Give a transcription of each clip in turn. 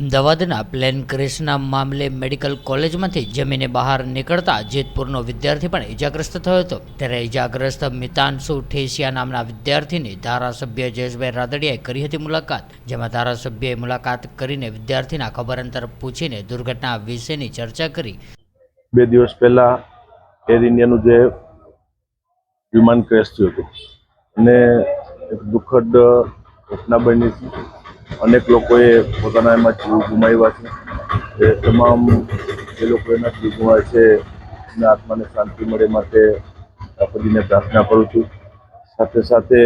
અમદાવાદના પ્લેન ક્રેશના મામલે મેડિકલ કોલેજમાંથી જમીને બહાર નીકળતા જેતપુરનો વિદ્યાર્થી પણ ઇજાગ્રસ્ત થયો હતો. ત્યારે ઇજાગ્રસ્ત મિતાંશુ ઠેસિયા નામના વિદ્યાર્થીની ધારાસભ્ય જયેશભાઈ રાદડિયાએ કરી હતી મુલાકાત, જેમાં ધારાસભ્યએ મુલાકાત કરીને વિદ્યાર્થીના ખબર અંતર પૂછીને દુર્ઘટના વિશેની ચર્ચા કરી. બે દિવસ પહેલા એર ઇન્ડિયાનું જે વિમાન ક્રેશ થયું હતું. અને દુઃખદ ઘટના બની અનેક લોકોએ પોતાના એમાં જીવ ગુમાવ્યા છે. એ તમામ જે લોકો એના જીવ ગુમાવે છે, એના આત્માને શાંતિ મળે માટે રાષ્ટ્રપતિને પ્રાર્થના કરું છું. સાથે સાથે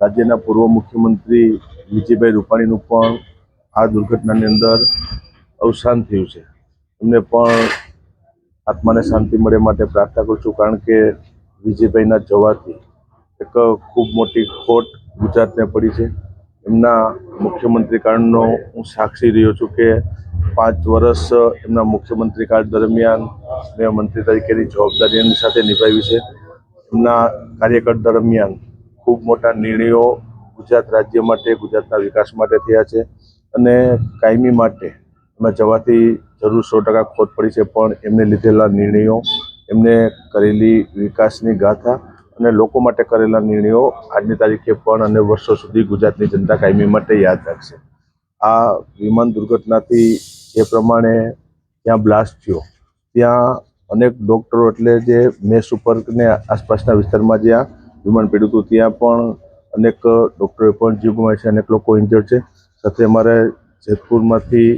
રાજ્યના પૂર્વ મુખ્યમંત્રી વિજયભાઈ રૂપાણીનું પણ આ દુર્ઘટનાની અંદર અવસાન થયું છે. એમને પણ આત્માને શાંતિ મળે માટે પ્રાર્થના કરું છું, કારણ કે વિજયભાઈના જવાથી એક ખૂબ મોટી ખોટ ગુજરાતને પડી છે. એમના મુખ્યમંત્રી કાળનો હું સાક્ષી રહ્યો છું કે પાંચ વર્ષ એમના મુખ્યમંત્રી કાળ દરમિયાન મેં મંત્રી તરીકેની જવાબદારી એમની સાથે નિભાવી છે. એમના કાર્યકાળ દરમિયાન ખૂબ મોટા નિર્ણયો ગુજરાત રાજ્ય માટે, ગુજરાતના વિકાસ માટે થયા છે અને કાયમી માટે એમાં જવાથી જરૂર સો ટકા ખોટ પડી છે, પણ એમને લીધેલા નિર્ણયો, એમને કરેલી વિકાસની ગાથા અને લોકો માટે કરેલા નિર્ણયો આજની તારીખે પણ અને વર્ષો સુધી ગુજરાતની જનતા કાયમી માટે યાદ રાખશે. આ વિમાન દુર્ઘટનાથી જે પ્રમાણે ત્યાં બ્લાસ્ટ થયો, ત્યાં અનેક ડૉક્ટરો એટલે જે મેસ ઉપરને આસપાસના વિસ્તારમાં જ્યાં વિમાન પીડ્યું હતું, ત્યાં પણ અનેક ડૉક્ટરોએ પણ જીવ ગુમાવ્યા છે, અનેક લોકો ઇન્જર્ડ છે. સાથે અમારે જેતપુરમાંથી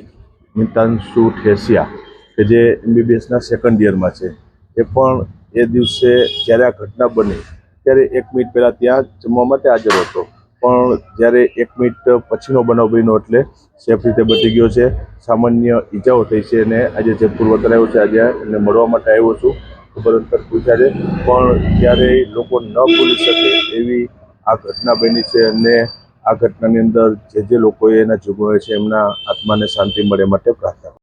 મિતાંશુ ઠેસિયા, કે જે એમબીબીએસના સેકન્ડ યરમાં છે, એ પણ એ દિવસે જ્યારે આ ઘટના બની, ત્યારે એક મિનિટ પહેલાં ત્યાં જમવા માટે હાજર હતો. પણ જ્યારે એક મિનિટ પછીનો બનાવ બન્યો એટલે સેફ રીતે બચી ગયો છે. સામાન્ય ઈજાઓ થઈ છે અને આજે જેતપુર વતન આવ્યો છે, આજે એને મળવા માટે આવ્યો છું. અંતર પૂછ્યા છે પણ ક્યારેય લોકો ન ભૂલી શકે એવી આ ઘટના બની છે અને આ ઘટનાની અંદર જે જે લોકોએ એના જીવ ગુમાવ્યા છે, એમના આત્માને શાંતિ મળે માટે પ્રાર્થના